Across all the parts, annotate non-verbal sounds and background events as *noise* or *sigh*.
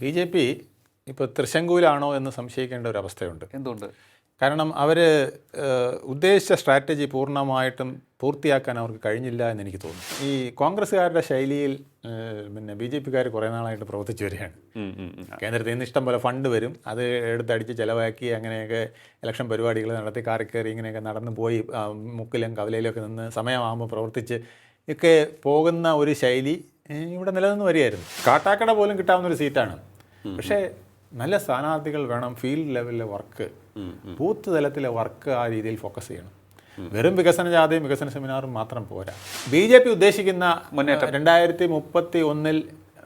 B J P ഇപ്പോൾ തൃശങ്കൂലാണോ എന്ന് സംശയിക്കേണ്ട ഒരു അവസ്ഥയുണ്ട്. എന്തുകൊണ്ട്? കാരണം അവർ ഉദ്ദേശിച്ച സ്ട്രാറ്റജി പൂർണമായിട്ടും പൂർത്തിയാക്കാൻ അവർക്ക് കഴിഞ്ഞില്ല എന്ന് എനിക്ക് തോന്നുന്നു. ഈ കോൺഗ്രസ്സുകാരുടെ ശൈലിയിൽ പിന്നെ ബി ജെ പിക്കാർ കുറേ നാളായിട്ട് പ്രവർത്തിച്ചു വരികയാണ്. കേന്ദ്രത്തിൽ നിന്ന് ഇഷ്ടം പോലെ ഫണ്ട് വരും. അത് എടുത്തടിച്ച് ചിലവാക്കി അങ്ങനെയൊക്കെ ഇലക്ഷൻ പരിപാടികൾ നടത്തി കാറി കയറി ഇങ്ങനെയൊക്കെ നടന്നു പോയി മുക്കിലും കവലയിലും ഒക്കെ നിന്ന് സമയമാകുമ്പോൾ പ്രവർത്തിച്ച് ഒക്കെ പോകുന്ന ഒരു ശൈലി ഇവിടെ നിലനിന്ന് വരികയായിരുന്നു. കാട്ടാക്കട പോലും കിട്ടാവുന്ന ഒരു സീറ്റാണ്. പക്ഷേ നല്ല സ്ഥാനാർത്ഥികൾ വേണം ഫീൽഡ് ലെവലിലെ വർക്ക് ബൂത്ത് തലത്തിലെ വർക്ക് ആ രീതിയിൽ ഫോക്കസ് ചെയ്യണം. വെറും വികസന ജാഥയും വികസന സെമിനാറും മാത്രം പോരാ. ബി ജെ പി ഉദ്ദേശിക്കുന്ന മുന്നേറ്റം. രണ്ടായിരത്തി മുപ്പത്തി ഒന്നിൽ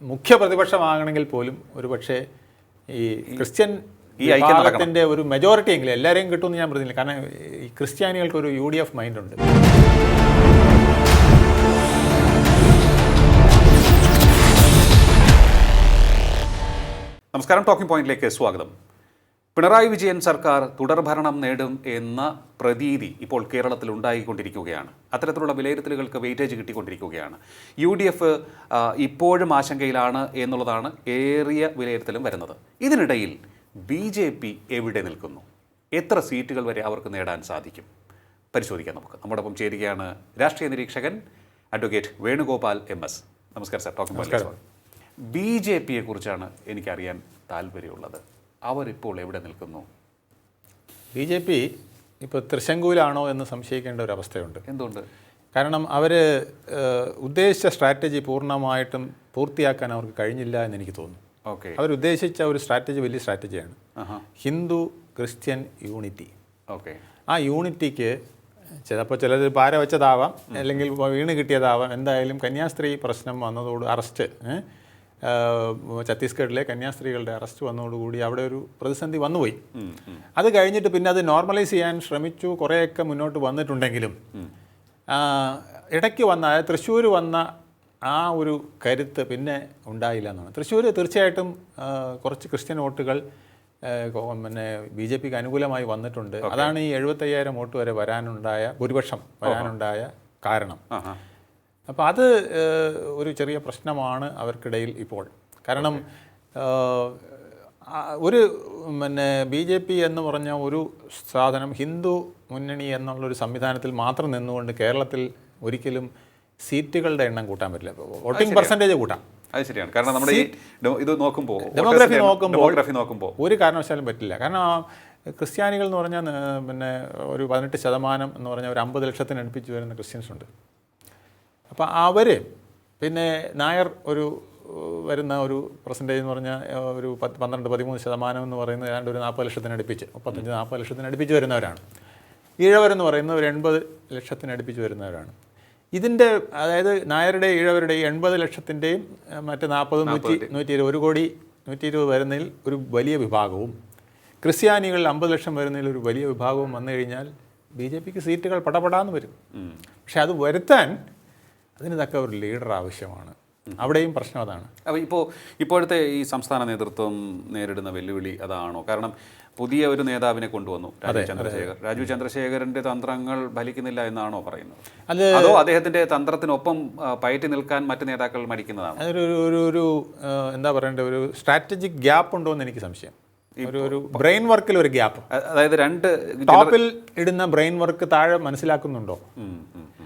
മുഖ്യ പ്രതിപക്ഷമാകണമെങ്കിൽ പോലും ഒരു പക്ഷേ ഈ ക്രിസ്ത്യൻ ഈ ഐക്യത്തിന്റെ. ഒരു മെജോറിറ്റി എങ്കിലും എല്ലാവരെയും കിട്ടുമെന്ന് ഞാൻ പറഞ്ഞില്ല. കാരണം ഈ ക്രിസ്ത്യാനികൾക്ക് ഒരു യു ഡി എഫ് മൈൻഡ് നമസ്കാരം ടോക്കിംഗ് പോയിന്റിലേക്ക് സ്വാഗതം. പിണറായി വിജയൻ സർക്കാർ തുടർഭരണം നേടും എന്ന പ്രതീതി ഇപ്പോൾ കേരളത്തിൽ ഉണ്ടായിക്കൊണ്ടിരിക്കുകയാണ്. അത്തരത്തിലുള്ള വിലയിരുത്തലുകൾക്ക് വെയിറ്റേജ് കിട്ടിക്കൊണ്ടിരിക്കുകയാണ്. യു ഡി എഫ് ഇപ്പോഴും ആശങ്കയിലാണ് എന്നുള്ളതാണ് ഏറിയ വിലയിരുത്തലും വരുന്നത്. ഇതിനിടയിൽ ബി ജെ പി എവിടെ നിൽക്കുന്നു? എത്ര സീറ്റുകൾ വരെ അവർക്ക് നേടാൻ സാധിക്കും? പരിശോധിക്കാം നമുക്ക്. നമ്മോടൊപ്പം ചേരുകയാണ് രാഷ്ട്രീയ നിരീക്ഷകൻ അഡ്വക്കേറ്റ് വേണുഗോപാൽ എം എസ്. നമസ്കാരം sir. Talking point B J പിയെ കുറിച്ചാണ് എനിക്കറിയാൻ താല്പര്യമുള്ളത്. അവരിപ്പോൾ എവിടെ നിൽക്കുന്നു? ബി ജെ പി ഇപ്പോൾ തൃശങ്കൂലാണോ എന്ന് സംശയിക്കേണ്ട ഒരു അവസ്ഥയുണ്ട്. എന്തുകൊണ്ട് കാരണം അവർ ഉദ്ദേശിച്ച സ്ട്രാറ്റജി പൂർണമായിട്ടും പൂർത്തിയാക്കാൻ അവർക്ക് കഴിഞ്ഞില്ല എന്ന് എനിക്ക് തോന്നുന്നു. ഓക്കെ. അവരുദ്ദേശിച്ച ഒരു സ്ട്രാറ്റജി വലിയ സ്ട്രാറ്റജിയാണ്. Hindu Christian unity. ഓക്കെ. ആ യൂണിറ്റിക്ക് ചിലപ്പോൾ ചിലർ പാര വെച്ചതാവാം അല്ലെങ്കിൽ വീണ് കിട്ടിയതാവാം. എന്തായാലും കന്യാസ്ത്രീ പ്രശ്നം വന്നതോട് അറസ്റ്റ് ഛത്തീസ്ഗഡിലെ കന്യാസ്ത്രീകളുടെ അറസ്റ്റ് വന്നതോടുകൂടി അവിടെ ഒരു പ്രതിസന്ധി വന്നുപോയി. അത് കഴിഞ്ഞിട്ട് പിന്നെ അത് നോർമലൈസ് ചെയ്യാൻ ശ്രമിച്ചു. കുറേയൊക്കെ മുന്നോട്ട് വന്നിട്ടുണ്ടെങ്കിലും ഇടയ്ക്ക് വന്ന തൃശ്ശൂർ വന്ന ആ ഒരു കരുത്ത് പിന്നെ ഉണ്ടായില്ല എന്നാണ്. തൃശ്ശൂർ തീർച്ചയായിട്ടും കുറച്ച് ക്രിസ്ത്യൻ വോട്ടുകൾ പിന്നെ ബി ജെ പിക്ക് അനുകൂലമായി വന്നിട്ടുണ്ട്. അതാണ് ഈ എഴുപത്തയ്യായിരം വോട്ട് വരെ വരാനുണ്ടായ ഭൂരിപക്ഷം വരാനുണ്ടായ കാരണം. അപ്പോൾ അത് ഒരു ചെറിയ പ്രശ്നമാണ് അവർക്കിടയിൽ ഇപ്പോൾ. കാരണം ഒരു പിന്നെ ബി ജെ പി എന്ന് പറഞ്ഞ ഒരു സാധനം ഹിന്ദു മുന്നണി എന്നുള്ളൊരു സംവിധാനത്തിൽ മാത്രം നിന്നുകൊണ്ട് കേരളത്തിൽ ഒരിക്കലും സീറ്റുകളുടെ എണ്ണം കൂട്ടാൻ പറ്റില്ല. വോട്ടിംഗ് പെർസെന്റേജ് കൂട്ടാം. അത് ശരിയാണ്. കാരണം നമ്മുടെ ഈ ഇത് നോക്കുമ്പോൾ ഡെമോഗ്രഫി നോക്കുമ്പോൾ ഡെമോഗ്രഫി നോക്കുമ്പോൾ. ഒരു കാരണവശാലും പറ്റില്ല. കാരണം ക്രിസ്ത്യാനികൾ എന്ന് പറഞ്ഞാൽ പിന്നെ ഒരു പതിനെട്ട് ശതമാനം എന്ന് പറഞ്ഞാൽ ഒരു അമ്പത് ലക്ഷത്തിന് അടുപ്പിച്ച് വരുന്ന ക്രിസ്ത്യൻസ് ഉണ്ട് അപ്പോൾ അവർ പിന്നെ നായർ ഒരു വരുന്ന ഒരു പെർസെന്റേജ് എന്ന് പറഞ്ഞാൽ ഒരു പത്ത് പന്ത്രണ്ട് പതിമൂന്ന് ശതമാനം എന്ന് പറയുന്നത് ഏതാണ്ട് ഒരു നാൽപ്പത് ലക്ഷത്തിന് അടുപ്പിച്ച് മുപ്പത്തഞ്ച് നാൽപ്പത് ലക്ഷത്തിന് അടുപ്പിച്ച് വരുന്നവരാണ്. ഈഴവരെന്ന് പറയുന്നത് ഒരു എൺപത് ലക്ഷത്തിന് അടുപ്പിച്ച് വരുന്നവരാണ്. ഇതിന്റെ അതായത് നായരുടെ ഈഴവരുടെ എൺപത് ലക്ഷത്തിന്റെയും മറ്റ് നാൽപ്പത് നൂറ്റി നൂറ്റി ഇരുപത് ഒരു കോടി നൂറ്റി ഇരുപത് വരുന്നതിൽ ഒരു വലിയ വിഭാഗവും ക്രിസ്ത്യാനികളിൽ അമ്പത് ലക്ഷം വരുന്നതിൽ ഒരു വലിയ വിഭാഗവും വന്നു കഴിഞ്ഞാൽ ബി ജെ പിക്ക് സീറ്റുകൾ പടപടാന്ന് വരും. പക്ഷെ അത് വരുത്താൻ അതിന് തക്ക ഒരു ലീഡർ ആവശ്യമാണ്. അവിടെയും പ്രശ്നം അതാണ്. അപ്പോൾ ഇപ്പോൾ ഇപ്പോഴത്തെ ഈ സംസ്ഥാന നേതൃത്വം നേരിടുന്ന വെല്ലുവിളി അതാണോ? കാരണം പുതിയ ഒരു നേതാവിനെ കൊണ്ടുവന്നു രാജീവ് ചന്ദ്രശേഖർ. രാജീവ് ചന്ദ്രശേഖരന്റെ തന്ത്രങ്ങൾ ഫലിക്കുന്നില്ല എന്നാണോ പറയുന്നത്? അത് അദ്ദേഹത്തിന്റെ തന്ത്രത്തിനൊപ്പം പയറ്റി നിൽക്കാൻ മറ്റു നേതാക്കൾ മടിക്കുന്നതാണ്? അതൊരു ഒരു ഒരു എന്താ പറയണ്ടേ ഒരു സ്ട്രാറ്റജിക് ഗ്യാപ്പ് ഉണ്ടോ എന്ന് എനിക്ക് സംശയം. ഒരു ഒരു ബ്രെയിൻ വർക്കിൽ ഒരു ഗ്യാപ്പ് അതായത് രണ്ട് ടോപ്പിൽ ഇടുന്ന ബ്രെയിൻ വർക്ക് താഴെ മനസ്സിലാക്കുന്നുണ്ടോ.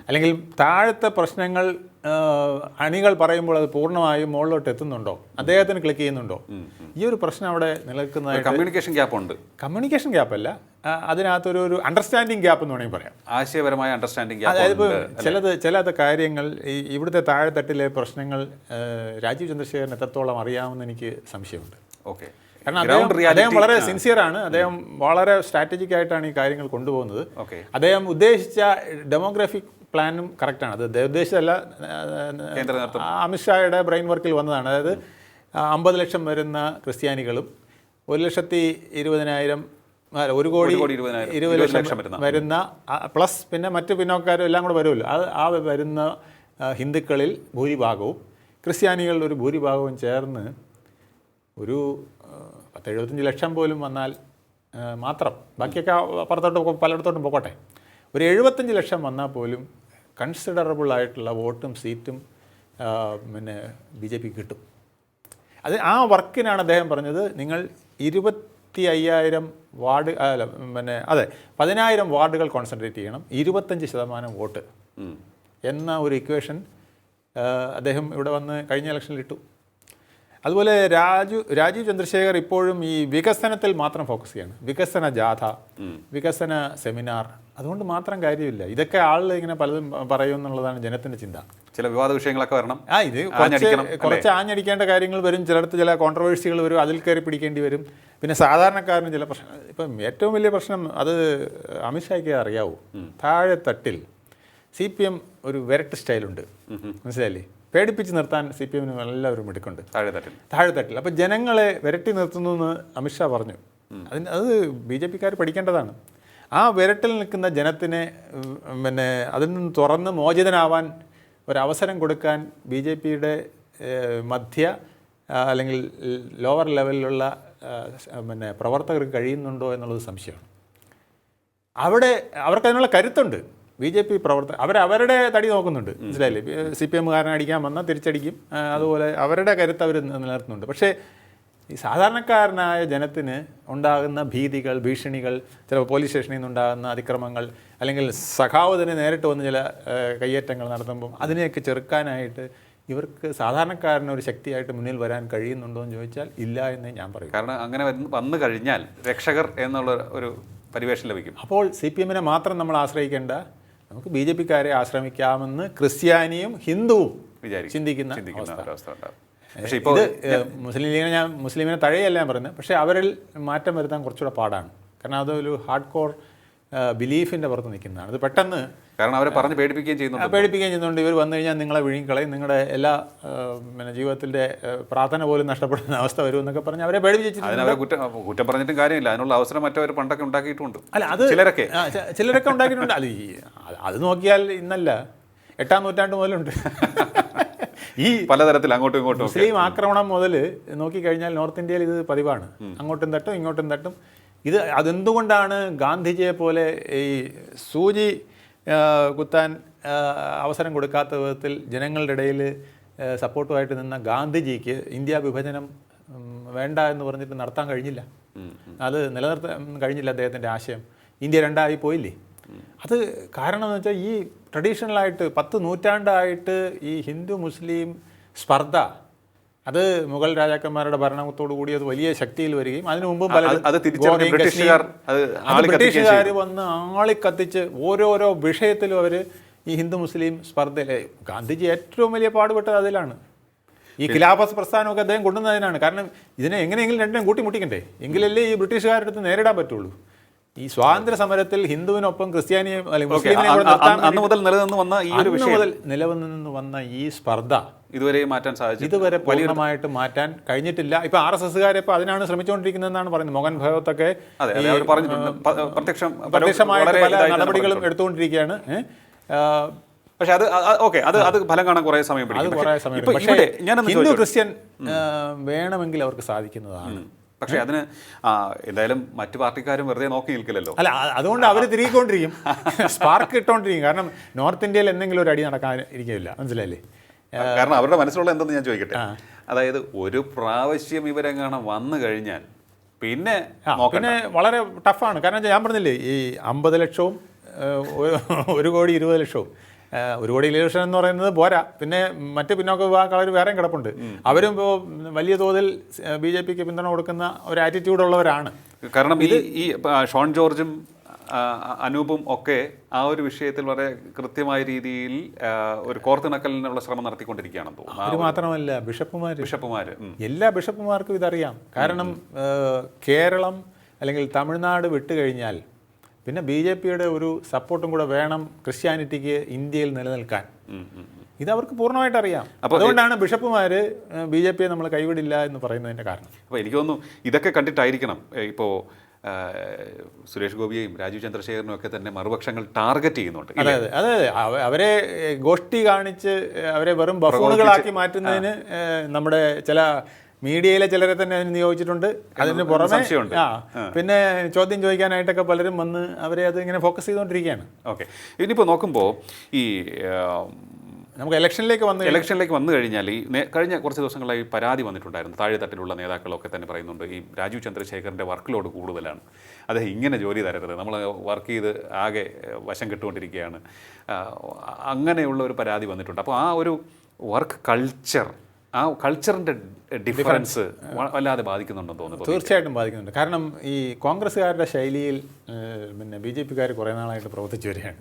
അല്ലെങ്കിൽ താഴത്തെ പ്രശ്നങ്ങൾ അണികൾ പറയുമ്പോൾ അത് പൂർണമായും മുകളിലോട്ട് എത്തുന്നുണ്ടോ? അദ്ദേഹത്തിന് ക്ലിക്ക് ചെയ്യുന്നുണ്ടോ? ഈ ഒരു പ്രശ്നം അവിടെ നിലനിൽക്കുന്ന കമ്മ്യൂണിക്കേഷൻ ഗ്യാപ്പ് ഉണ്ട്. കമ്മ്യൂണിക്കേഷൻ ഗ്യാപ്പ് അല്ല. അതിനകത്തൊരു ഒരു അണ്ടർസ്റ്റാൻഡിങ് ഗ്യാപ്പ് എന്ന് വേണമെങ്കിൽ പറയാം. ആശയപരമായ അണ്ടർസ്റ്റാൻഡിങ് ഗ്യാപ്പ് അതായത് ഇപ്പോൾ ചിലത് ചില കാര്യങ്ങൾ ഈ ഇവിടുത്തെ താഴെത്തട്ടിലെ പ്രശ്നങ്ങൾ രാജീവ് ചന്ദ്രശേഖരൻ എത്രത്തോളം അറിയാമെന്ന് എനിക്ക് സംശയമുണ്ട്. ഓക്കെ. കാരണം അദ്ദേഹം അദ്ദേഹം വളരെ സിൻസിയർ ആണ്. അദ്ദേഹം വളരെ സ്ട്രാറ്റജിക് ആയിട്ടാണ് ഈ കാര്യങ്ങൾ കൊണ്ടുപോകുന്നത്. അദ്ദേഹം ഉദ്ദേശിച്ച ഡെമോഗ്രാഫിക് പ്ലാനും കറക്റ്റാണ് അത് ദേവദേശമല്ല. അമിത്ഷായുടെ ബ്രെയിൻ വർക്കിൽ വന്നതാണ് അതായത് അമ്പത് ലക്ഷം വരുന്ന ക്രിസ്ത്യാനികളും ഒരു ലക്ഷത്തി ഇരുപതിനായിരം ഒരു കോടി. ഇരുപത് ലക്ഷം വരുന്ന. പ്ലസ് പിന്നെ മറ്റ് പിന്നോക്കാരും എല്ലാം കൂടെ വരുമല്ലോ അത് ആ വരുന്ന ഹിന്ദുക്കളിൽ ഭൂരിഭാഗവും ക്രിസ്ത്യാനികളുടെ ഒരു ഭൂരിഭാഗവും ചേർന്ന് ഒരു ആ, പത്ത് എഴുപത്തഞ്ച് ലക്ഷം പോലും വന്നാൽ മാത്രം ബാക്കിയൊക്കെ അപ്പുറത്തോട്ട് പലയിടത്തോട്ടും പോകട്ടെ ഒരു എഴുപത്തഞ്ച് ലക്ഷം വന്നാൽ പോലും കൺസിഡറബിൾ ആയിട്ടുള്ള വോട്ടും സീറ്റും പിന്നെ ബി ജെ പി കിട്ടും അത് ആ വർക്കിനാണ് അദ്ദേഹം പറഞ്ഞത് നിങ്ങൾ ഇരുപത്തി അയ്യായിരം വാർഡ് അല്ല പിന്നെ അതെ പതിനായിരം വാർഡുകൾ കോൺസെൻട്രേറ്റ് ചെയ്യണം ഇരുപത്തഞ്ച് ശതമാനം വോട്ട്. എന്ന ഒരു ഇക്വേഷൻ അദ്ദേഹം ഇവിടെ വന്ന് കഴിഞ്ഞ ഇലക്ഷനിൽ ഇട്ടു അതുപോലെ രാജു രാജീവ് ചന്ദ്രശേഖർ ഇപ്പോഴും ഈ വികസനത്തിൽ മാത്രം ഫോക്കസ് ചെയ്യാണ്. വികസന ജാഥ വികസന സെമിനാർ അതുകൊണ്ട് മാത്രം കാര്യമില്ല. ഇതൊക്കെ ആളുകൾ ഇങ്ങനെ പലതും പറയും എന്നുള്ളതാണ് ജനത്തിന്റെ ചിന്ത. ചില വിവാദ വിഷയങ്ങളൊക്കെ വരണം. ആ ഇത് കുറച്ച് കുറച്ച് ആഞ്ഞടിക്കേണ്ട കാര്യങ്ങൾ വരും. ചിലടത്ത് ചില കോൺട്രവേഴ്സികൾ വരും. അതിൽ കയറി പിടിക്കേണ്ടി വരും. പിന്നെ സാധാരണക്കാരന് ചില പ്രശ്നം ഇപ്പം ഏറ്റവും വലിയ പ്രശ്നം അത് അമിത്ഷായ്ക്ക് അറിയാവൂ. താഴെ തട്ടിൽ സി പി എം ഒരു വെരട്ട് സ്റ്റൈലുണ്ട്. മനസ്സിലായില്ലേ? പേടിപ്പിച്ച് നിർത്താൻ സി പി എമ്മിന് എല്ലാവരും മിടുക്കുണ്ട്. താഴെത്തട്ടിൽ താഴെത്തട്ടിൽ അപ്പോൾ ജനങ്ങളെ വിരട്ടി നിർത്തുന്നു എന്ന് അമിത്ഷാ പറഞ്ഞു. അതിന് അത് ബി ജെ പിക്കാർ പഠിക്കേണ്ടതാണ്. ആ വിരട്ടിൽ നിൽക്കുന്ന ജനത്തിനെ പിന്നെ അതിൽ നിന്ന് തുറന്ന് മോചിതനാവാൻ ഒരവസരം കൊടുക്കാൻ ബി ജെ പിയുടെ മധ്യ അല്ലെങ്കിൽ ലോവർ ലെവലിലുള്ള പിന്നെ പ്രവർത്തകർക്ക് കഴിയുന്നുണ്ടോ എന്നുള്ളത് സംശയമാണ്. അവിടെ അവർക്കതിനുള്ള കരുത്തുണ്ട്. ബി ജെ പി പ്രവർത്തകർ അവർ അവരുടെ തടി നോക്കുന്നുണ്ട്. മനസ്സിലായില്ലേ? സി പി എമ്മുകാരനെ അടിക്കാൻ വന്നാൽ തിരിച്ചടിക്കും. അതുപോലെ അവരുടെ കരുത്ത് അവർ നിലനിർത്തുന്നുണ്ട്. പക്ഷേ ഈ സാധാരണക്കാരനായ ജനത്തിന് ഉണ്ടാകുന്ന ഭീതികൾ ഭീഷണികൾ ചിലപ്പോൾ പോലീസ് സ്റ്റേഷനിൽ നിന്നുണ്ടാകുന്ന അതിക്രമങ്ങൾ അല്ലെങ്കിൽ സഖാവതിനെ നേരിട്ട് വന്ന് ചില കയ്യേറ്റങ്ങൾ നടത്തുമ്പം അതിനെയൊക്കെ ചെറുക്കാനായിട്ട് ഇവർക്ക് സാധാരണക്കാരന് ഒരു ശക്തിയായിട്ട് മുന്നിൽ വരാൻ കഴിയുന്നുണ്ടോ എന്ന് ചോദിച്ചാൽ ഇല്ല എന്നേ ഞാൻ പറയും. കാരണം അങ്ങനെ വന്നു കഴിഞ്ഞാൽ രക്ഷകർ എന്നുള്ള ഒരു പരിവേഷം ലഭിക്കും. അപ്പോൾ സി പി എമ്മിനെ മാത്രം നമ്മൾ ആശ്രയിക്കേണ്ട നമുക്ക് ബി ജെ പിക്കാരെ ആശ്രമിക്കാമെന്ന് ക്രിസ്ത്യാനിയും ഹിന്ദുവും ചിന്തിക്കുന്ന പക്ഷേ ഇപ്പോൾ ഇത് മുസ്ലിം ലീഗിനെ ഞാൻ മുസ്ലിമിനെ തഴയല്ല ഞാൻ പറയുന്നത്. പക്ഷേ അവരിൽ മാറ്റം വരുത്താൻ കുറച്ചുകൂടെ പാടാണ്. കാരണം അതൊരു ഹാർഡ് കോർ ബിലീഫിന്റെ പുറത്ത് നിൽക്കുന്നതാണ്. അത് പെട്ടെന്ന് കാരണം അവരെ പറഞ്ഞ് പേടിപ്പിക്കുകയും ചെയ്യുന്നുണ്ട്. പേടിപ്പിക്കുകയും ചെയ്യുന്നുണ്ട്. ഇവർ വന്നു കഴിഞ്ഞാൽ നിങ്ങളെ വിഴുങ്ങിക്കളയും. നിങ്ങളുടെ എല്ലാ പിന്നെ ജീവിതത്തിന്റെ പ്രാർത്ഥന പോലും നഷ്ടപ്പെടുന്ന അവസ്ഥ വരും എന്നൊക്കെ പറഞ്ഞ് അവരെ പേടിപ്പിച്ചിട്ടുണ്ട് കുറ്റം കുറ്റം പറഞ്ഞിട്ടും കാര്യമില്ല. അതിനുള്ള അവസരം മറ്റവർ പണ്ടൊക്കെ ഉണ്ടാക്കിയിട്ടുണ്ട് അല്ല അത് ചിലരൊക്കെ. ചിലരൊക്കെ ഉണ്ടാക്കിയിട്ടുണ്ട്. അത് ഈ- അത് നോക്കിയാൽ ഇന്നല്ല. എട്ടാം നൂറ്റാണ്ട് മുതലുണ്ട്. ഈ പലതരത്തിൽ അങ്ങോട്ടും ഇങ്ങോട്ടും മുസ്ലിം ആക്രമണം മുതൽ നോക്കിക്കഴിഞ്ഞാൽ നോർത്ത് ഇന്ത്യയിൽ ഇത് പതിവാണ്. അങ്ങോട്ടും തട്ടും ഇങ്ങോട്ടും തട്ടും. ഇത് അതെന്തുകൊണ്ടാണ് ഗാന്ധിജിയെ പോലെ ഈ സൂചി കുത്താൻ അവസരം കൊടുക്കാത്ത വിധത്തിൽ ജനങ്ങളുടെ ഇടയിൽ സപ്പോർട്ടുമായിട്ട് നിന്ന ഗാന്ധിജിക്ക് ഇന്ത്യ വിഭജനം വേണ്ട എന്ന് പറഞ്ഞിട്ട് നടത്താൻ കഴിഞ്ഞില്ല. അത് നിലനിർത്താൻ കഴിഞ്ഞില്ല അദ്ദേഹത്തിന്റെ ആശയം. ഇന്ത്യ രണ്ടായി പോയില്ലേ? അത് കാരണം എന്ന് വെച്ചാൽ ഈ ട്രഡീഷണലായിട്ട് പത്ത് നൂറ്റാണ്ടായിട്ട് ഈ ഹിന്ദു മുസ്ലിം സ്പർദ്ധ അത് മുഗൾ രാജാക്കന്മാരുടെ ഭരണത്തോടു കൂടി അത് വലിയ ശക്തിയിൽ വരികയും അതിനു മുമ്പും പല ബ്രിട്ടീഷുകാർ വന്ന് ആളിക്കത്തിച്ച് ഓരോരോ വിഷയത്തിലും അവർ ഈ ഹിന്ദു മുസ്ലിം സ്പർദ്ധയിലെ ഗാന്ധിജി ഏറ്റവും വലിയ പാടുപെട്ടത് അതിലാണ്. ഈ ഖിലാഫസ് പ്രസ്ഥാനമൊക്കെ അദ്ദേഹം കൊണ്ടുവന്നതിനാണ്. കാരണം ഇതിനെ എങ്ങനെയെങ്കിലും രണ്ടിനും കൂട്ടിമുട്ടിക്കണ്ടേ? എങ്കിലല്ലേ ഈ ബ്രിട്ടീഷുകാരുടെ അടുത്ത് നേരിടാൻ പറ്റുള്ളൂ. ഈ സ്വാതന്ത്ര്യ സമരത്തിൽ ഹിന്ദുവിനൊപ്പം ക്രിസ്ത്യാനിയെ അന്ന് മുതൽ നിലനിന്ന് വന്ന ഈ ഒരു വിഷയം മുതൽ നിലനിന്ന് വന്ന ഈ സ്പർദ്ധ ഇതുവരെ മാറ്റാൻ സാധിച്ചു ഇതുവരെ പൂർണമായിട്ട് മാറ്റാൻ കഴിഞ്ഞിട്ടില്ല. ഇപ്പൊ ആർ എസ് എസ്സുകാരെ ഇപ്പൊ അതിനാണ് ശ്രമിച്ചുകൊണ്ടിരിക്കുന്നതെന്നാണ് പറയുന്നത്. മോഹൻ ഭഗവത്തൊക്കെ പ്രത്യക്ഷമായിട്ട് പല നടപടികളും എടുത്തുകൊണ്ടിരിക്കുകയാണ്. പക്ഷെ അത് ഓക്കെ അത് അത് ഫലം കാണാൻ കുറെ സമയം പിടിക്കും. ഹിന്ദു ക്രിസ്ത്യൻ വേണമെങ്കിൽ അവർക്ക് സാധിക്കുന്നതാണ്. പക്ഷെ അതിന് എന്തായാലും മറ്റു പാർട്ടിക്കാരും വെറുതെ നോക്കി നിൽക്കില്ലല്ലോ. അല്ല അതുകൊണ്ട് അവർ തിരികൊണ്ടിരിക്കും സ്പാർക്ക് ഇട്ടുകൊണ്ടിരിക്കും കാരണം നോർത്ത് ഇന്ത്യയിൽ എന്തെങ്കിലും ഒരു അടി നടക്കാൻ ഇരിക്കില്ല. മനസ്സിലായില്ലേ? കാരണം അവരുടെ മനസ്സിലുള്ള എന്തെന്ന് ഞാൻ ചോദിക്കട്ടെ? അതായത് ഒരു പ്രാവശ്യം ഇവരെങ്ങാണം വന്നു കഴിഞ്ഞാൽ പിന്നെ പിന്നെ വളരെ ടഫാണ് കാരണം ഞാൻ പറഞ്ഞില്ലേ ഈ അമ്പത് ലക്ഷവും ഒരു- കോടി ഇരുപത് ലക്ഷവും. ഒരു കോടി ഇലക്ഷൻ എന്ന് പറയുന്നത് പോരാ. പിന്നെ മറ്റ് പിന്നോക്ക വിഭാഗക്കാർ വേറെയും കിടപ്പുണ്ട്. അവരും ഇപ്പോൾ വലിയ തോതിൽ ബി ജെ പിക്ക് പിന്തുണ കൊടുക്കുന്ന ഒരു ആറ്റിറ്റ്യൂഡ് ഉള്ളവരാണ്. കാരണം ഇത് ഈ ഷോൺ ജോർജും അനൂപും ഒക്കെ ആ ഒരു വിഷയത്തിൽ വളരെ കൃത്യമായ രീതിയിൽ ഒരു കോർത്തിണക്കലിനുള്ള ശ്രമം നടത്തിക്കൊണ്ടിരിക്കുകയാണെന്ന് തോന്നുന്നു. അത് മാത്രമല്ല ബിഷപ്പുമാർ ബിഷപ്പുമാർ എല്ലാ ബിഷപ്പുമാർക്കും ഇതറിയാം. കാരണം കേരളം അല്ലെങ്കിൽ തമിഴ്നാട് വിട്ടുകഴിഞ്ഞാൽ പിന്നെ ബി ജെ പിയുടെ ഒരു സപ്പോർട്ടും കൂടെ വേണം ക്രിസ്ത്യാനിറ്റിക്ക് ഇന്ത്യയിൽ നിലനിൽക്കാൻ. ഇത് അവർക്ക് പൂർണമായിട്ട് അറിയാം. അതുകൊണ്ടാണ് ബിഷപ്പുമാർ ബി ജെ പിയെ നമ്മൾ കൈവിടില്ല എന്ന് പറയുന്നതിന്റെ കാരണം. അപ്പോൾ എനിക്ക് തോന്നുന്നു ഇതൊക്കെ കണ്ടിട്ടായിരിക്കണം ഇപ്പോൾ സുരേഷ് ഗോപിയെയും രാജീവ് ചന്ദ്രശേഖരനും ഒക്കെ തന്നെ മറുപക്ഷങ്ങൾ ടാർഗറ്റ് ചെയ്യുന്നുണ്ട്. അതെ അതെ അതെ അവരെ ഗോഷ്ടി കാണിച്ച് അവരെ വെറും ബഫൂണുകളാക്കി മാറ്റുന്നതിന് നമ്മുടെ ചില മീഡിയയിലെ ചിലരെ തന്നെ അതിന് നിയോഗിച്ചിട്ടുണ്ട്. അതിന് പുറമെ സംശയമുണ്ട്. ആ പിന്നെ ചോദ്യം ചോദിക്കാനായിട്ടൊക്കെ പലരും വന്ന് അവരെ അത് ഇങ്ങനെ ഫോക്കസ് ചെയ്തുകൊണ്ടിരിക്കുകയാണ്. ഓക്കെ. ഇനിയിപ്പോൾ നോക്കുമ്പോൾ ഈ നമുക്ക് ഇലക്ഷനിലേക്ക് വന്ന് ഇലക്ഷനിലേക്ക് വന്നു കഴിഞ്ഞാൽ ഈ കഴിഞ്ഞ കുറച്ച് ദിവസങ്ങളായി പരാതി വന്നിട്ടുണ്ടായിരുന്നു. താഴെത്തട്ടിലുള്ള നേതാക്കളൊക്കെ തന്നെ പറയുന്നുണ്ട് ഈ രാജീവ് ചന്ദ്രശേഖറിന്റെ വർക്ക് ലോഡ് കൂടുതലാണ്. അദ്ദേഹം ഇങ്ങനെ ജോലി തരരുത്. നമ്മൾ വർക്ക് ചെയ്ത് ആകെ വശം കെട്ടുകൊണ്ടിരിക്കുകയാണ്. അങ്ങനെയുള്ള ഒരു പരാതി വന്നിട്ടുണ്ട്. അപ്പോൾ ആ ഒരു വർക്ക് കൾച്ചർ ആ കൾച്ചറിന്റെ ഡിഫറൻസ് വല്ലാതെ ബാധിക്കുന്നുണ്ടെന്ന് തോന്നുന്നു തീർച്ചയായിട്ടും ബാധിക്കുന്നുണ്ട്. കാരണം ഈ കോൺഗ്രസ്സുകാരുടെ ശൈലിയിൽ പിന്നെ ബി ജെ പിക്കാർ കുറേ നാളായിട്ട് പ്രവർത്തിച്ചു വരികയാണ്.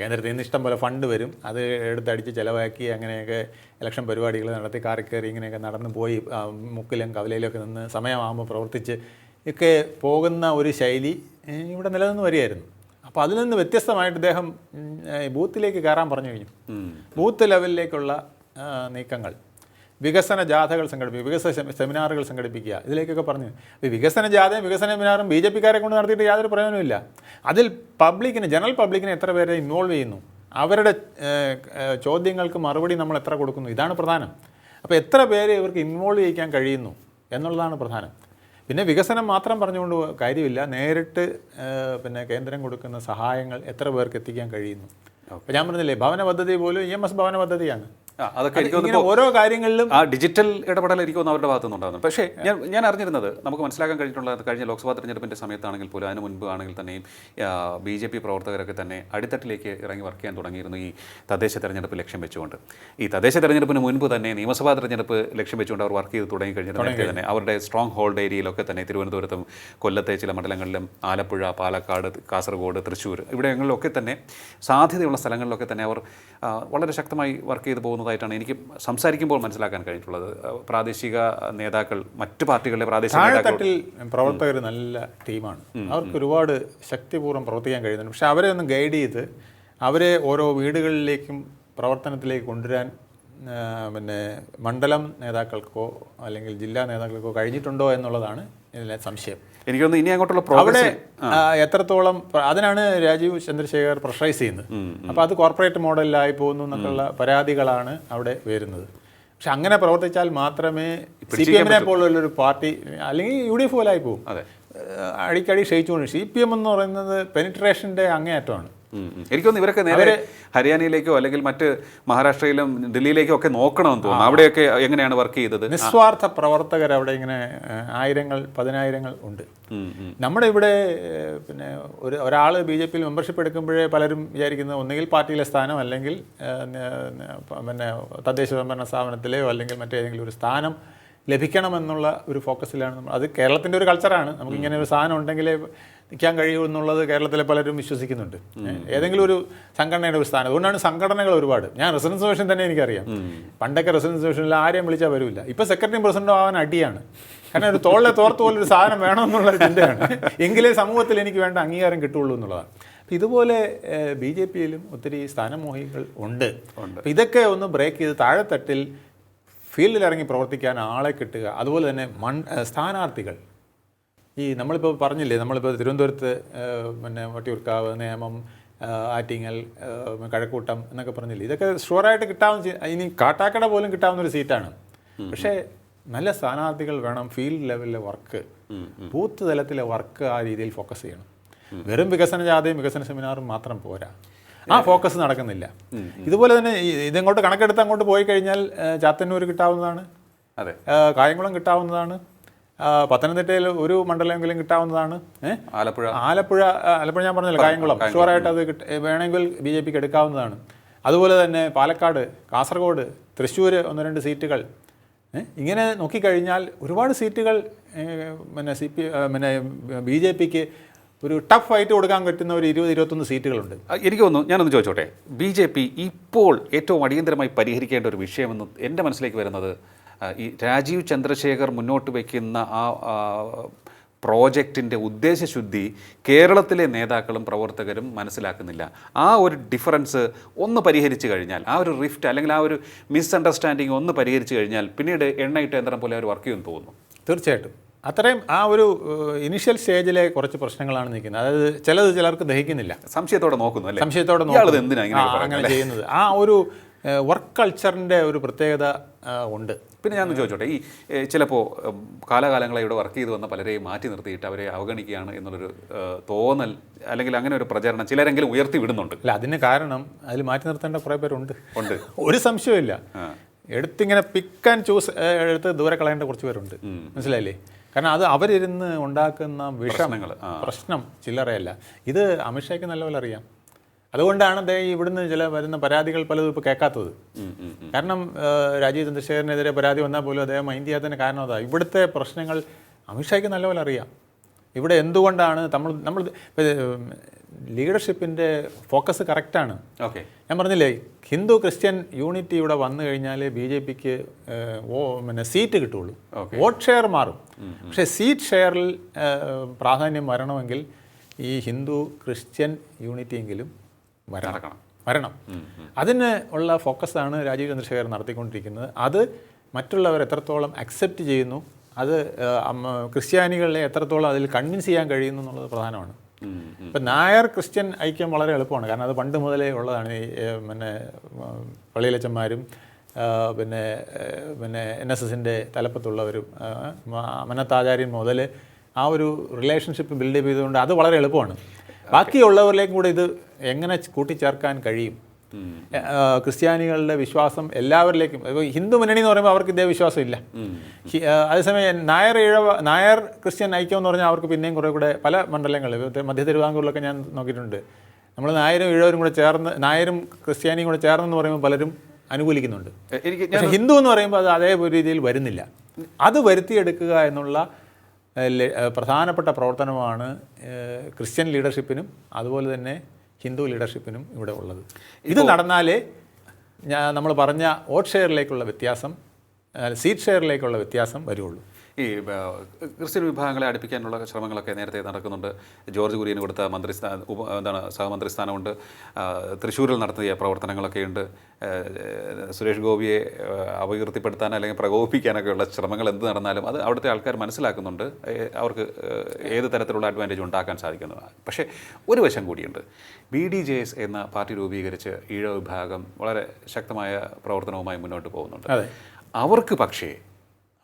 കേന്ദ്രത്തിൽ നിന്ന് ഇഷ്ടം പോലെ ഫണ്ട് വരും. അത് എടുത്തടിച്ച് ചിലവാക്കി അങ്ങനെയൊക്കെ ഇലക്ഷൻ പരിപാടികൾ നടത്തി കാറി കയറി ഇങ്ങനെയൊക്കെ നടന്നു പോയി മുക്കിലും കവലയിലൊക്കെ നിന്ന് സമയമാകുമ്പോൾ പ്രവർത്തിച്ച് ഒക്കെ പോകുന്ന ഒരു ശൈലി ഇവിടെ നിലനിന്ന് വരികയായിരുന്നു. അപ്പോൾ അതിൽ നിന്ന് വ്യത്യസ്തമായിട്ട് ഇദ്ദേഹം ബൂത്തിലേക്ക് കയറാൻ പറഞ്ഞു കഴിഞ്ഞു. ബൂത്ത് ലെവലിലേക്കുള്ള നീക്കങ്ങൾ. വികസന ജാഥകൾ സംഘടിപ്പിക്കുക വികസന സെമി- സെമിനാറുകൾ സംഘടിപ്പിക്കുക. ഇതിലേക്കൊക്കെ പറഞ്ഞു. വികസന ജാഥയും വികസന സെമിനാറും ബി ജെ പിക്കാരെ കൊണ്ട് നടത്തിയിട്ട് യാതൊരു പ്രയോജനമില്ല അതിൽ പബ്ലിക്കിന് ജനറൽ പബ്ലിക്കിന് എത്ര പേരെ ഇൻവോൾവ് ചെയ്യുന്നു? അവരുടെ ചോദ്യങ്ങൾക്ക് മറുപടി നമ്മൾ എത്ര കൊടുക്കുന്നു? ഇതാണ് പ്രധാനം. അപ്പോൾ എത്ര പേരെ ഇവർക്ക് ഇൻവോൾവ് ചെയ്യിക്കാൻ കഴിയുന്നു എന്നുള്ളതാണ് പ്രധാനം. പിന്നെ വികസനം മാത്രം പറഞ്ഞുകൊണ്ട് കാര്യമില്ല. നേരിട്ട് പിന്നെ കേന്ദ്രം കൊടുക്കുന്ന സഹായങ്ങൾ എത്ര പേർക്ക് എത്തിക്കാൻ കഴിയുന്നു? അപ്പോൾ ഞാൻ പറഞ്ഞില്ലേ ഭവന പദ്ധതി പോലും ഇ എം എസ് ഭവന പദ്ധതിയാണ്. അതൊക്കെ എനിക്ക് ഓരോ കാര്യങ്ങളിലും ആ ഡിജിറ്റൽ ഇടപെടൽ എനിക്ക് അവരുടെ ഭാഗത്തു നിന്നുണ്ടാകുന്നു പക്ഷേ ഞാൻ ഞാൻ അറിഞ്ഞിരുന്നത് നമുക്ക് മനസ്സിലാക്കാൻ കഴിഞ്ഞിട്ടുള്ള കഴിഞ്ഞ ലോക്സഭാ തെരഞ്ഞെടുപ്പിന്റെ സമയത്താണെങ്കിൽ പോലും അതിന് മുൻപ് ആണെങ്കിൽ തന്നെയും ബി ജെ പി പ്രവർത്തകരൊക്കെ തന്നെ അടിത്തട്ടിലേക്ക് ഇറങ്ങി വർക്ക് ചെയ്യാൻ തുടങ്ങിയിരുന്നു ഈ തദ്ദേശ തെരഞ്ഞെടുപ്പ് ലക്ഷ്യം വെച്ചുകൊണ്ട്. ഈ തദ്ദേശ തെരഞ്ഞെടുപ്പിന് മുൻപ് തന്നെ നിയമസഭാ തെരഞ്ഞെടുപ്പ് ലക്ഷ്യം വെച്ചുകൊണ്ട് അവർ വർക്ക് ചെയ്ത് തുടങ്ങി കഴിഞ്ഞിട്ട് തന്നെ അവരുടെ സ്ട്രോങ് ഹോൾഡ് ഏരിയയിലൊക്കെ തന്നെ തിരുവനന്തപുരത്തും കൊല്ലത്തെ ചില മണ്ഡലങ്ങളിലും ആലപ്പുഴ പാലക്കാട് കാസർഗോഡ് തൃശ്ശൂർ ഇവിടെങ്ങളിലൊക്കെ തന്നെ സാധ്യതയുള്ള സ്ഥലങ്ങളിലൊക്കെ തന്നെ അവർ വളരെ ശക്തമായി വർക്ക് ചെയ്തു പോകുന്നതായിട്ടാണ് എനിക്ക് സംസാരിക്കുമ്പോൾ മനസ്സിലാക്കാൻ കഴിഞ്ഞിട്ടുള്ളത്. പ്രാദേശിക നേതാക്കൾ മറ്റു പാർട്ടികളുടെ പ്രാദേശിക പ്രവർത്തകർ നല്ല ടീമാണ്. അവർക്ക് ഒരുപാട് ശക്തിപൂർവം പ്രവർത്തിക്കാൻ കഴിയുന്നുണ്ട്. പക്ഷേ അവരെ ഒന്ന് ഗൈഡ് ചെയ്ത് അവരെ ഓരോ വീടുകളിലേക്കും പ്രവർത്തനത്തിലേക്ക് കൊണ്ടുവരാൻ പിന്നെ മണ്ഡലം നേതാക്കൾക്കോ അല്ലെങ്കിൽ ജില്ലാ നേതാക്കൾക്കോ കഴിഞ്ഞിട്ടുണ്ടോ എന്നുള്ളതാണ് ഇതിലെ സംശയം. എനിക്കൊന്ന് ഇനി അങ്ങോട്ടുള്ള അവിടെ എത്രത്തോളം അതിനാണ് രാജീവ് ചന്ദ്രശേഖർ പ്രഷറൈസ് ചെയ്യുന്നത്. അപ്പോൾ അത് കോർപ്പറേറ്റ് മോഡലിലായി പോകുന്നു എന്നൊക്കെയുള്ള പരാതികളാണ് അവിടെ വരുന്നത്. പക്ഷെ അങ്ങനെ പ്രവർത്തിച്ചാൽ മാത്രമേ സി പി എമ്മിനെ പോലുള്ളൊരു പാർട്ടി അല്ലെങ്കിൽ യു ഡി എഫ് പോലായി പോകും അടിക്കടി ക്ഷയിച്ചുകൊണ്ട് സി പി എം എന്ന് പറയുന്നത് പെനിട്രേഷന്റെ അങ്ങേയറ്റമാണ്. എനിക്കൊന്ന് ഇവരൊക്കെ നേരെ ഹരിയാനയിലേക്കോ അല്ലെങ്കിൽ മറ്റ് മഹാരാഷ്ട്രയിലും ഡൽഹിയിലേക്കോ ഒക്കെ നോക്കണമെന്ന് തോന്നുന്നു. അവിടെയൊക്കെ എങ്ങനെയാണ് വർക്ക് ചെയ്തത്? നിസ്വാർത്ഥ പ്രവർത്തകർ അവിടെ ഇങ്ങനെ ആയിരങ്ങൾ പതിനായിരങ്ങൾ ഉണ്ട്. നമ്മുടെ ഇവിടെ പിന്നെ ഒരു ഒരാൾ ബി ജെ പിയിൽ മെമ്പർഷിപ്പ് എടുക്കുമ്പോഴേ പലരും വിചാരിക്കുന്നത് ഒന്നുകിൽ പാർട്ടിയിലെ സ്ഥാനം അല്ലെങ്കിൽ പിന്നെ തദ്ദേശ സ്വയംഭരണ സ്ഥാപനത്തിലെയോ അല്ലെങ്കിൽ മറ്റേതെങ്കിലും ഒരു സ്ഥാനം ലഭിക്കണമെന്നുള്ള ഒരു ഫോക്കസിലാണ് നമ്മൾ. അത് കേരളത്തിന്റെ ഒരു കൾച്ചറാണ് നമുക്ക് ഇങ്ങനെ ഒരു സാധനം ഉണ്ടെങ്കിലേ നിൽക്കാൻ കഴിയൂ എന്നുള്ളത് കേരളത്തിലെ പലരും വിശ്വസിക്കുന്നുണ്ട്. ഏതെങ്കിലും ഒരു സംഘടനയുടെ ഒരു സ്ഥാനം. അതുകൊണ്ടാണ് സംഘടനകൾ ഒരുപാട്. ഞാൻ റെസിഡൻസ് മിഷൻ തന്നെ എനിക്കറിയാം. പണ്ടൊക്കെ റെസിഡൻസ് മിഷനിൽ ആരെയും വിളിച്ചാൽ വരില്ല. ഇപ്പം സെക്രട്ടറി പ്രസിഡന്റും ആവാൻ അടിയാണ്. കാരണം ഒരു തോളിലെ തോർത്ത് പോലെ ഒരു സാധനം വേണമെന്നുള്ള ചിന്തയാണ്. എങ്കിലേ സമൂഹത്തിൽ എനിക്ക് വേണ്ട അംഗീകാരം കിട്ടുള്ളൂ എന്നുള്ളതാണ്. ഇതുപോലെ ബി ജെ പിയിലും ഒത്തിരി സ്ഥാനമോഹികൾ ഉണ്ട്. അപ്പം ഇതൊക്കെ ഒന്ന് ബ്രേക്ക് ചെയ്ത് താഴെത്തട്ടിൽ ഫീൽഡിൽ ഇറങ്ങി പ്രവർത്തിക്കാൻ ആളെ കിട്ടുക. അതുപോലെ തന്നെ മൺ സ്ഥാനാർത്ഥികൾ. ഈ നമ്മളിപ്പോൾ പറഞ്ഞില്ലേ നമ്മളിപ്പോൾ തിരുവനന്തപുരത്ത് പിന്നെ വട്ടിയൂർക്കാവ് നേമം ആറ്റിങ്ങൽ കഴക്കൂട്ടം എന്നൊക്കെ പറഞ്ഞില്ലേ. ഇതൊക്കെ ഷുവറായിട്ട് കിട്ടാവുന്ന ഇനി കാട്ടാക്കട പോലും കിട്ടാവുന്ന ഒരു സീറ്റാണ് പക്ഷേ നല്ല സ്ഥാനാർത്ഥികൾ വേണം ഫീൽഡ് ലെവലിലെ വർക്ക്. ബൂത്ത് തലത്തിലെ വർക്ക് ആ രീതിയിൽ ഫോക്കസ് ചെയ്യണം. വെറും വികസന ജാഥയും വികസന സെമിനാറും മാത്രം പോരാ. ആ ഫോക്കസ് നടക്കുന്നില്ല. ഇതുപോലെ തന്നെ ഇതങ്ങോട്ട് കണക്കെടുത്ത് അങ്ങോട്ട് പോയി കഴിഞ്ഞാൽ ചാത്തന്നൂർ കിട്ടാവുന്നതാണ്. അതെ. കായംകുളം കിട്ടാവുന്നതാണ്. പത്തനംതിട്ടയിൽ ഒരു മണ്ഡലമെങ്കിലും കിട്ടാവുന്നതാണ്. ആലപ്പുഴ. ആലപ്പുഴ ആലപ്പുഴ ഞാൻ പറഞ്ഞില്ല കായംകുളം. ഷുവറായിട്ട് അത് വേണമെങ്കിൽ ബി ജെ പിക്ക് എടുക്കാവുന്നതാണ്. അതുപോലെ തന്നെ പാലക്കാട് കാസർഗോഡ് തൃശ്ശൂർ ഒന്ന് രണ്ട് സീറ്റുകൾ. ഇങ്ങനെ നോക്കിക്കഴിഞ്ഞാൽ ഒരുപാട് സീറ്റുകൾ പിന്നെ സി പി പിന്നെ ബി ജെ പിക്ക് ഒരു ടഫ് ഫൈറ്റ് കൊടുക്കാൻ പറ്റുന്ന ഒരു ഇരുപത് ഇരുപത്തൊന്ന് സീറ്റുകളുണ്ട്. എനിക്ക് തോന്നുന്നു ഞാനൊന്ന് ചോദിച്ചോട്ടെ? ബി ജെ പി ഇപ്പോൾ ഏറ്റവും അടിയന്തരമായി പരിഹരിക്കേണ്ട ഒരു വിഷയമെന്ന് എന്റെ മനസ്സിലേക്ക് വരുന്നത് ഈ രാജീവ് ചന്ദ്രശേഖർ മുന്നോട്ട് വയ്ക്കുന്ന ആ പ്രോജക്റ്റിന്റെ ഉദ്ദേശശുദ്ധി കേരളത്തിലെ നേതാക്കളും പ്രവർത്തകരും മനസ്സിലാക്കുന്നില്ല. ആ ഒരു ഡിഫറൻസ് ഒന്ന് പരിഹരിച്ചു കഴിഞ്ഞാൽ ആ ഒരു റിഫ്റ്റ് അല്ലെങ്കിൽ ആ ഒരു മിസ്അണ്ടർസ്റ്റാൻഡിങ് ഒന്ന് പരിഹരിച്ചു കഴിഞ്ഞാൽ പിന്നീട് എണ്ണയിട്ട് യന്ത്രം പോലെ അവർ വർക്ക് ചെയ്യുമെന്ന് തോന്നുന്നു. തീർച്ചയായിട്ടും. അത്രയും ആ ഒരു ഇനിഷ്യൽ സ്റ്റേജിലെ കുറച്ച് പ്രശ്നങ്ങളാണ് നിൽക്കുന്നത്. അതായത് ചിലത് ചിലർക്ക് ദഹിക്കുന്നില്ല. സംശയത്തോടെ നോക്കുന്നു അല്ലേ? സംശയത്തോടെ അങ്ങനെ ചെയ്യുന്നത്. ആ ഒരു വർക്ക് കൾച്ചറിന്റെ ഒരു പ്രത്യേകത ഉണ്ട്. പിന്നെ ഞാൻ ചോദിച്ചോട്ടെ ഈ ചിലപ്പോൾ കാലകാലങ്ങളെ ഇവിടെ വർക്ക് ചെയ്ത് വന്ന പലരെയും മാറ്റി നിർത്തിയിട്ട് അവരെ അവഗണിക്കുകയാണ് എന്നുള്ളൊരു തോന്നൽ അല്ലെങ്കിൽ അങ്ങനെ ഒരു പ്രചരണം ചിലരെങ്കിലും ഉയർത്തി വിടുന്നുണ്ട് അല്ല അതിന് കാരണം അതിൽ മാറ്റി നിർത്തേണ്ട കുറേ പേരുണ്ട്. ഉണ്ട്. *laughs* ഒരു സംശയമില്ല. എടുത്തിങ്ങനെ പിക്ക് ആൻഡ് ചൂസ് എടുത്ത് ദൂരെ കളയേണ്ട കുറച്ച് പേരുണ്ട്. മനസ്സിലായില്ലേ? കാരണം അത് അവരിരുന്ന് ഉണ്ടാക്കുന്ന വിഷമങ്ങൾ പ്രശ്നം ചില്ലറയല്ല. ഇത് അമിത്ഷായ്ക്ക് നല്ലപോലെ അറിയാം. അതുകൊണ്ടാണ് അദ്ദേഹം ഇവിടുന്ന് ചില വരുന്ന പരാതികൾ പലതും ഇപ്പോൾ കേൾക്കാത്തത്. കാരണം രാജീവ് ചന്ദ്രശേഖരനെതിരെ പരാതി വന്നാൽ പോലും അദ്ദേഹം മൈൻഡ് ചെയ്യാത്തതിന് കാരണം അതാ. ഇവിടുത്തെ പ്രശ്നങ്ങൾ അമിത്ഷായ്ക്ക് നല്ലപോലെ അറിയാം. ഇവിടെ എന്തുകൊണ്ടാണ് നമ്മൾ നമ്മൾ ലീഡർഷിപ്പിന്റെ ഫോക്കസ് കറക്റ്റാണ്. ഓക്കെ. ഞാൻ പറഞ്ഞില്ലേ ഹിന്ദു ക്രിസ്ത്യൻ യൂണിറ്റി ഇവിടെ വന്നു കഴിഞ്ഞാൽ ബി ജെ പിക്ക് ഓ പിന്നെ സീറ്റ് കിട്ടുള്ളൂ. വോട്ട് ഷെയർ മാറും. പക്ഷേ സീറ്റ് ഷെയറിൽ പ്രാധാന്യം വരണമെങ്കിൽ ഈ ഹിന്ദു ക്രിസ്ത്യൻ യൂണിറ്റിയെങ്കിലും വരണം. വരണം. അതിന് ഉള്ള ഫോക്കസാണ് രാജീവ് ചന്ദ്രശേഖരൻ നടത്തിക്കൊണ്ടിരിക്കുന്നത്. അത് മറ്റുള്ളവർ എത്രത്തോളം അക്സെപ്റ്റ് ചെയ്യുന്നു അത് ക്രിസ്ത്യാനികളെ എത്രത്തോളം അതിൽ കൺവിൻസ് ചെയ്യാൻ കഴിയുന്നു എന്നുള്ളത് പ്രധാനമാണ്. ഇപ്പം നായർ ക്രിസ്ത്യൻ ഐക്യം വളരെ എളുപ്പമാണ്. കാരണം അത് പണ്ട് മുതലേ ഉള്ളതാണ് ഈ പിന്നെ പള്ളിയിലച്ചന്മാരും പിന്നെ പിന്നെ എൻ എസ് എസിന്റെ തലപ്പത്തുള്ളവരും അമനത്താചാര്യൻ മുതൽ ആ ഒരു റിലേഷൻഷിപ്പ് ബിൽഡ് ചെയ്തുകൊണ്ട് അത് വളരെ എളുപ്പമാണ്. ബാക്കിയുള്ളവരിലേക്കും കൂടെ ഇത് എങ്ങനെ കൂട്ടിച്ചേർക്കാൻ കഴിയും? ക്രിസ്ത്യാനികളുടെ വിശ്വാസം എല്ലാവരിലേക്കും. ഹിന്ദു മുന്നണി എന്ന് പറയുമ്പോൾ അവർക്ക് ഇതേ വിശ്വാസം ഇല്ല. അതേസമയം നായർ ഇഴവ നായർ ക്രിസ്ത്യൻ ഐക്യം എന്ന് പറഞ്ഞാൽ അവർക്ക് പിന്നെയും കുറേ കൂടെ പല മണ്ഡലങ്ങളിൽ മധ്യ തിരുവിതാംകൂറിലൊക്കെ ഞാൻ നോക്കിയിട്ടുണ്ട്. നമ്മൾ നായരും ഇഴവരും കൂടെ ചേർന്ന് നായരും ക്രിസ്ത്യാനിയും കൂടെ ചേർന്നെന്ന് പറയുമ്പോൾ പലരും അനുകൂലിക്കുന്നുണ്ട്. എനിക്ക് ഹിന്ദു എന്ന് പറയുമ്പോൾ അത് അതേ രീതിയിൽ വരുന്നില്ല. അത് വരുത്തിയെടുക്കുക എന്നുള്ള പ്രധാനപ്പെട്ട പ്രവർത്തനമാണ് ക്രിസ്ത്യൻ ലീഡർഷിപ്പിനും അതുപോലെ തന്നെ ഹിന്ദു ലീഡർഷിപ്പിനും ഇവിടെ ഉള്ളത്. ഇത് നടന്നാലേ നമ്മൾ പറഞ്ഞ വോട്ട് ഷെയറിലേക്കുള്ള വ്യത്യാസം സീറ്റ് ഷെയറിലേക്കുള്ള വ്യത്യാസം വരുള്ളൂ. ഈ ക്രിസ്ത്യൻ വിഭാഗങ്ങളെ അടുപ്പിക്കാനുള്ള ശ്രമങ്ങളൊക്കെ നേരത്തെ നടക്കുന്നുണ്ട്. ജോർജ് കുര്യന് കൊടുത്ത മന്ത്രിസ്ഥാന ഉപ എന്താണ് സഹമന്ത്രിസ്ഥാനമുണ്ട് സ്ഥാനമുണ്ട്. തൃശ്ശൂരിൽ നടത്തിയ പ്രവർത്തനങ്ങളൊക്കെ ഉണ്ട്. സുരേഷ് ഗോപിയെ അപകീർത്തിപ്പെടുത്താൻ അല്ലെങ്കിൽ പ്രകോപിപ്പിക്കാനൊക്കെയുള്ള ശ്രമങ്ങൾ എന്ത് നടന്നാലും അത് അവിടുത്തെ ആൾക്കാർ മനസ്സിലാക്കുന്നുണ്ട്. അവർക്ക് ഏത് തരത്തിലുള്ള അഡ്വാന്റേജ് ഉണ്ടാക്കാൻ സാധിക്കുന്നതാണ് പക്ഷേ ഒരു വശം കൂടിയുണ്ട്. ബി ഡി ജെ എസ് എന്ന പാർട്ടി രൂപീകരിച്ച് ഈഴ വിഭാഗം വളരെ ശക്തമായ പ്രവർത്തനവുമായി മുന്നോട്ട് പോകുന്നുണ്ട്. അവർക്ക് പക്ഷേ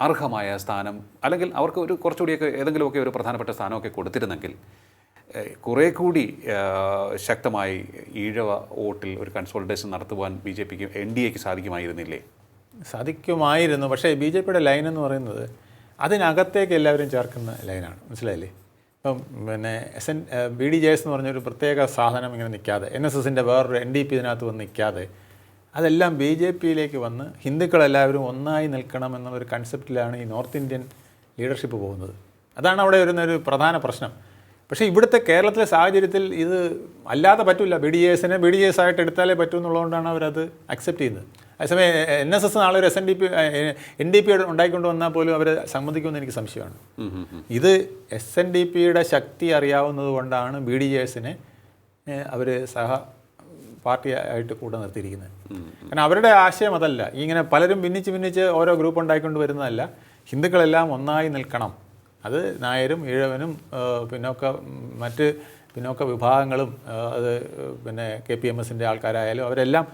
അർഹമായ സ്ഥാനം അല്ലെങ്കിൽ അവർക്ക് ഒരു കുറച്ചുകൂടിയൊക്കെ ഏതെങ്കിലുമൊക്കെ ഒരു പ്രധാനപ്പെട്ട സ്ഥാനമൊക്കെ കൊടുത്തിരുന്നെങ്കിൽ കുറേ കൂടി ശക്തമായി ഈഴവ വോട്ടിൽ ഒരു കൺസോൾട്ടേഷൻ നടത്തുവാൻ ബി ജെ പിക്ക് എൻ ഡി എക്ക് സാധിക്കുമായിരുന്നില്ലേ? സാധിക്കുമായിരുന്നു. പക്ഷേ ബി ജെ പിയുടെ ലൈൻ എന്ന് പറയുന്നത് അതിനകത്തേക്ക് എല്ലാവരും ചേർക്കുന്ന ലൈനാണ്. മനസ്സിലായില്ലേ? ഇപ്പം പിന്നെ S N B D J S എന്ന് പറഞ്ഞൊരു പ്രത്യേക സാധനം ഇങ്ങനെ നിൽക്കാതെ എൻ എസ് എസിന്റെ വേറൊരു എൻ ഡി പി ഇതിനകത്ത് വന്ന് നിൽക്കാതെ അതെല്ലാം ബി ജെ പിയിലേക്ക് വന്ന് ഹിന്ദുക്കളെല്ലാവരും ഒന്നായി നിൽക്കണം എന്നുള്ളൊരു കൺസെപ്റ്റിലാണ് ഈ നോർത്ത് ഇന്ത്യൻ ലീഡർഷിപ്പ് പോകുന്നത്. അതാണ് അവിടെ വരുന്നൊരു പ്രധാന പ്രശ്നം. പക്ഷേ ഇവിടുത്തെ കേരളത്തിലെ സാഹചര്യത്തിൽ ഇത് അല്ലാതെ പറ്റില്ല ബി ഡി എസിനെ ബി ഡി എസ് ആയിട്ട് എടുത്താലേ പറ്റൂ എന്നുള്ളതുകൊണ്ടാണ് അവരത് അക്സെപ്റ്റ് ചെയ്യുന്നത്. അതേസമയം എൻ എസ് എസ് നാളെ ഒരു S N D P N D P ഉണ്ടായിക്കൊണ്ട് വന്നാൽ പോലും അവർ സമ്മതിക്കുമെന്ന് എനിക്ക് സംശയമാണ്. ഇത് എസ് എൻ ഡി പിയുടെ ശക്തി അറിയാവുന്നത് കൊണ്ടാണ് ബി ഡി എസിനെ അവർ സഹ പാർട്ടി ആയിട്ട് കൂടെ നിർത്തിയിരിക്കുന്നത്. കാരണം അവരുടെ ആശയം അതല്ല. ഇങ്ങനെ പലരും ഭിന്നിച്ച് ഭിന്നിച്ച് ഓരോ ഗ്രൂപ്പ് ഉണ്ടായിക്കൊണ്ട് വരുന്നതല്ല. ഹിന്ദുക്കളെല്ലാം ഒന്നായി നിൽക്കണം. അത് നായരും ഈഴവനും പിന്നോക്ക മറ്റ് പിന്നോക്ക വിഭാഗങ്ങളും അത് പിന്നെ കെ പി എം എസിന്റെ ആൾക്കാരായാലും അവരെല്ലാം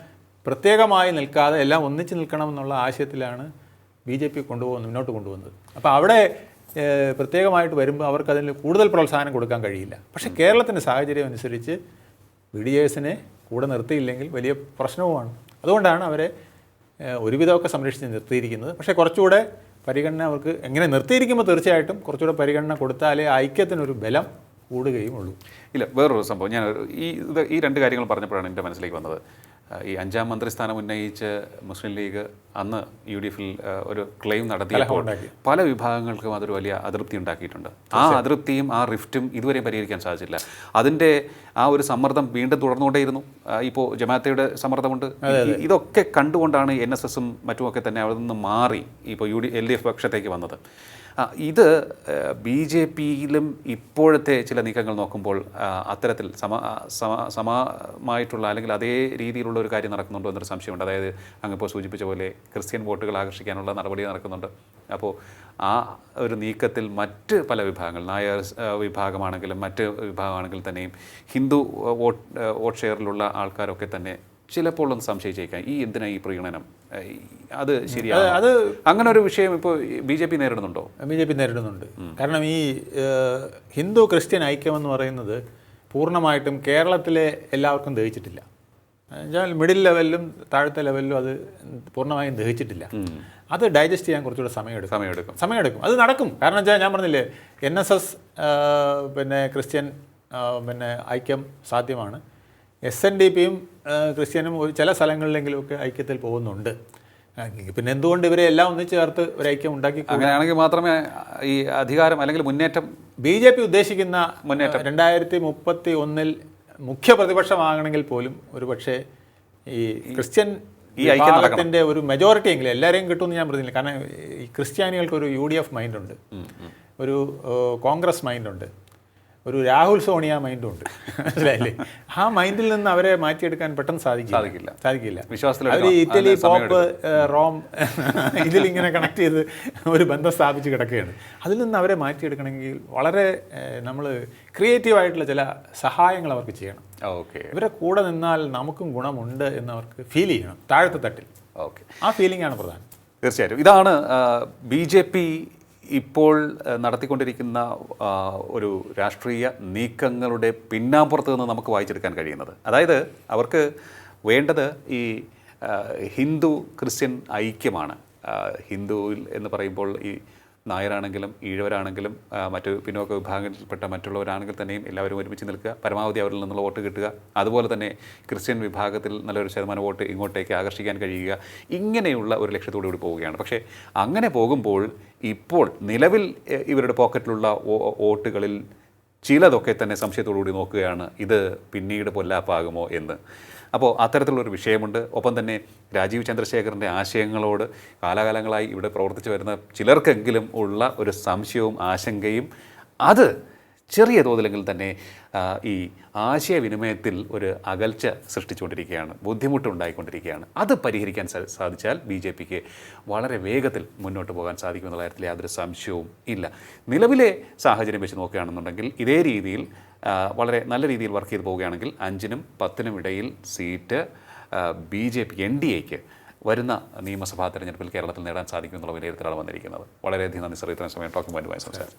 പ്രത്യേകമായി നിൽക്കാതെ എല്ലാം ഒന്നിച്ച് നിൽക്കണം എന്നുള്ള ആശയത്തിലാണ് ബി ജെ പി കൊണ്ടുപോകുന്നത് മുന്നോട്ട് കൊണ്ടുപോകുന്നത്. അപ്പോൾ അവിടെ പ്രത്യേകമായിട്ട് വരുമ്പോൾ അവർക്ക് അതിന് കൂടുതൽ പ്രോത്സാഹനം കൊടുക്കാൻ കഴിയില്ല. പക്ഷേ കേരളത്തിന്റെ സാഹചര്യം അനുസരിച്ച് ബി ഡി എസിനെ കൂടെ നിർത്തിയില്ലെങ്കിൽ വലിയ പ്രശ്നവുമാണ്. അതുകൊണ്ടാണ് അവരെ ഒരുവിധമൊക്കെ സംരക്ഷിച്ച് നിർത്തിയിരിക്കുന്നത്. പക്ഷേ കുറച്ചുകൂടെ പരിഗണന അവർക്ക് എങ്ങനെ നിർത്തിയിരിക്കുമ്പോൾ തീർച്ചയായിട്ടും കുറച്ചുകൂടെ പരിഗണന കൊടുത്താലേ ഐക്യത്തിനൊരു ബലം കൂടുകയും ഉള്ളൂ ഇല്ല വേറൊരു സംഭവം. ഞാൻ ഈ ഈ രണ്ട് കാര്യങ്ങൾ പറഞ്ഞപ്പോഴാണ് എന്റെ മനസ്സിലേക്ക് വന്നത്. ഈ അഞ്ചാം മന്ത്രിസ്ഥാനം ഉന്നയിച്ച് മുസ്ലിം ലീഗ് അന്ന് യു ഡി എഫിൽ ഒരു ക്ലെയിം നടത്തിയപ്പോൾ പല വിഭാഗങ്ങൾക്കും അതൊരു വലിയ അതൃപ്തി ഉണ്ടാക്കിയിട്ടുണ്ട്. ആ അതൃപ്തിയും ആ റിഫ്റ്റും ഇതുവരെ പരിഹരിക്കാൻ സാധിച്ചില്ല. അതിന്റെ ആ ഒരു സമ്മർദ്ദം വീണ്ടും തുടർന്നുകൊണ്ടേയിരുന്നു. ഇപ്പോൾ ജമാഅത്തയുടെ സമ്മർദ്ദമുണ്ട്. ഇതൊക്കെ കണ്ടുകൊണ്ടാണ് എൻ എസ് എസും മറ്റുമൊക്കെ തന്നെ അവിടെ നിന്ന് മാറി ഇപ്പോൾ U D L D F പക്ഷത്തേക്ക് വന്നത്. ഇത് ബി ജെ പിയിലും ഇപ്പോഴത്തെ ചില നീക്കങ്ങൾ നോക്കുമ്പോൾ അത്തരത്തിൽ സമ സമമായിട്ടുള്ള അല്ലെങ്കിൽ അതേ രീതിയിലുള്ള ഒരു കാര്യം നടക്കുന്നുണ്ടോ എന്നൊരു സംശയമുണ്ട്. അതായത് അങ്ങിപ്പോൾ സൂചിപ്പിച്ച പോലെ ക്രിസ്ത്യൻ വോട്ടുകൾ ആകർഷിക്കാനുള്ള നടപടി നടക്കുന്നുണ്ട്. അപ്പോൾ ആ ഒരു നീക്കത്തിൽ മറ്റ് പല വിഭാഗങ്ങൾ നായർ വിഭാഗമാണെങ്കിലും മറ്റ് വിഭാഗമാണെങ്കിലും തന്നെയും ഹിന്ദു വോട്ട് വോട്ട് ഷെയറിലുള്ള ആൾക്കാരൊക്കെ തന്നെ ചിലപ്പോൾ ഒന്ന് സംശയിച്ചേക്കാം. ഈ എന്തിനാ ഈ പ്രീണനം? അത് ശരിയാണ്? അത് അങ്ങനെ ഒരു വിഷയം ഇപ്പോൾ ബി ജെ പി നേരിടുന്നുണ്ടോ? ബി ജെ പി നേരിടുന്നുണ്ട്. കാരണം ഈ ഹിന്ദു ക്രിസ്ത്യൻ ഐക്യം എന്ന് പറയുന്നത് പൂർണമായിട്ടും കേരളത്തിലെ എല്ലാവർക്കും ദഹിച്ചിട്ടില്ല. എന്നുവെച്ചാൽ മിഡിൽ ലെവലിലും താഴത്തെ ലെവലിലും അത് പൂർണമായും ദഹിച്ചിട്ടില്ല. അത് ഡൈജസ്റ്റ് ചെയ്യാൻ കുറച്ചുകൂടെ സമയമെടുക്കും. സമയമെടുക്കും. സമയമെടുക്കും. അത് നടക്കും. കാരണം വെച്ചാൽ ഞാൻ പറഞ്ഞില്ലേ എൻ എസ് എസ് പിന്നെ ക്രിസ്ത്യൻ പിന്നെ ഐക്യം സാധ്യമാണ്. എസ് എൻ ഡി പിയും ക്രിസ്ത്യനും ചില സ്ഥലങ്ങളിലെങ്കിലുമൊക്കെ ഐക്യത്തിൽ പോകുന്നുണ്ട്. പിന്നെ എന്തുകൊണ്ട് ഇവരെ എല്ലാം ഒന്നിച്ച് ചേർത്ത് ഒരു ഐക്യം ഉണ്ടാക്കി അങ്ങനെയാണെങ്കിൽ മാത്രമേ ഈ അധികാരം അല്ലെങ്കിൽ മുന്നേറ്റം ബി ജെ പി ഉദ്ദേശിക്കുന്ന മുന്നേറ്റം. രണ്ടായിരത്തി മുപ്പത്തി ഒന്നിൽ മുഖ്യ പ്രതിപക്ഷമാകണമെങ്കിൽ പോലും ഒരു പക്ഷേ ഈ ക്രിസ്ത്യൻ ഈ ഐക്യത്തിന്റെ ഒരു മെജോറിറ്റി എങ്കിലും എല്ലാവരെയും കിട്ടുമെന്ന് ഞാൻ പറഞ്ഞില്ല. കാരണം ഈ ക്രിസ്ത്യാനികൾക്ക് ഒരു യു ഡി എഫ് മൈൻഡുണ്ട്. ഒരു കോൺഗ്രസ് മൈൻഡുണ്ട്. ഒരു രാഹുൽ സോണിയ മൈൻഡും ഉണ്ട്. മനസ്സിലായില്ലേ? *laughs* ആ മൈൻഡിൽ നിന്ന് അവരെ മാറ്റിയെടുക്കാൻ പെട്ടെന്ന് സാധിക്കില്ല. സാധിക്കില്ല. സാധിക്കില്ല. വിശ്വാസത്തിൽ അവർ ഇറ്റലി പോപ്പ് റോം *laughs* ഇതിലിങ്ങനെ കണക്ട് ചെയ്ത് ഒരു ബന്ധം സ്ഥാപിച്ച് കിടക്കുകയാണ്. അതിൽ നിന്ന് അവരെ മാറ്റിയെടുക്കണമെങ്കിൽ വളരെ നമ്മൾ ക്രിയേറ്റീവായിട്ടുള്ള ചില സഹായങ്ങൾ അവർക്ക് ചെയ്യണം. ഓക്കെ. ഇവരെ കൂടെ നിന്നാൽ നമുക്കും ഗുണമുണ്ട് എന്ന് അവർക്ക് ഫീൽ ചെയ്യണം. താഴത്തെ തട്ടിൽ. ഓക്കെ. ആ ഫീലിംഗ് ആണ് പ്രധാനം. തീർച്ചയായിട്ടും. ഇതാണ് ബി ജെ പി ഇപ്പോൾ നടത്തിക്കൊണ്ടിരിക്കുന്ന ഒരു രാഷ്ട്രീയ നീക്കങ്ങളുടെ പിന്നാമ്പുറത്ത് നിന്ന് നമുക്ക് വായിച്ചെടുക്കാൻ കഴിയുന്നത്. അതായത് അവർക്ക് വേണ്ടത് ഈ ഹിന്ദു ക്രിസ്ത്യൻ ഐക്യമാണ്. ഹിന്ദുവിൽ എന്ന് പറയുമ്പോൾ ഈ നായരാണെങ്കിലും ഈഴവരാണെങ്കിലും മറ്റു പിന്നോക്ക വിഭാഗത്തിൽപ്പെട്ട മറ്റുള്ളവരാണെങ്കിൽ തന്നെയും എല്ലാവരും ഒരുമിച്ച് നിൽക്കുക. പരമാവധി അവരിൽ നിന്നുള്ള വോട്ട് കിട്ടുക. അതുപോലെ തന്നെ ക്രിസ്ത്യൻ വിഭാഗത്തിൽ നല്ലൊരു ശതമാനം വോട്ട് ഇങ്ങോട്ടേക്ക് ആകർഷിക്കാൻ കഴിയുക. ഇങ്ങനെയുള്ള ഒരു ലക്ഷ്യത്തോടു കൂടി പോവുകയാണ്. പക്ഷേ അങ്ങനെ പോകുമ്പോൾ ഇപ്പോൾ നിലവിൽ ഇവരുടെ പോക്കറ്റിലുള്ള വോട്ടുകളിൽ ചിലതൊക്കെ തന്നെ സംശയത്തോടു കൂടി നോക്കുകയാണ്. ഇത് പിന്നീട് പൊല്ലാപ്പാകുമോ എന്ന്. അപ്പോൾ അത്തരത്തിലുള്ളൊരു വിഷയമുണ്ട്. ഒപ്പം തന്നെ രാജീവ് ചന്ദ്രശേഖരന്റെ ആശയങ്ങളോട് കാലാകാലങ്ങളായി ഇവിടെ പ്രവർത്തിച്ചു വരുന്ന ചിലർക്കെങ്കിലും ഉള്ള ഒരു സംശയവും ആശങ്കയും അത് ചെറിയ തോതിലെങ്കിൽ തന്നെ ഈ ആശയവിനിമയത്തിൽ ഒരു അകൽച്ച സൃഷ്ടിച്ചുകൊണ്ടിരിക്കുകയാണ് ബുദ്ധിമുട്ടുണ്ടായിക്കൊണ്ടിരിക്കുകയാണ്. അത് പരിഹരിക്കാൻ സാധിച്ചാൽ ബി ജെ പിക്ക് വളരെ വേഗത്തിൽ മുന്നോട്ട് പോകാൻ സാധിക്കുമെന്നുള്ള കാര്യത്തിൽ യാതൊരു സംശയവും ഇല്ല. നിലവിലെ സാഹചര്യം വെച്ച് നോക്കുകയാണെന്നുണ്ടെങ്കിൽ ഇതേ രീതിയിൽ വളരെ നല്ല രീതിയിൽ വർക്ക് ചെയ്ത് പോവുകയാണെങ്കിൽ അഞ്ചിനും പത്തിനും ഇടയിൽ seat B J P N D എക്ക് വരുന്ന നിയമസഭാ തെരഞ്ഞെടുപ്പിൽ കേരളത്തിൽ നേടാൻ സാധിക്കുമെന്നുള്ള വിലയിരുത്തലാണ് വന്നിരിക്കുന്നത്. വളരെയധികം നന്ദി സർ. ഇത്രയും സമയം ടോക്കിംഗ് പോയിന്റുമായി സംസാരിച്ചു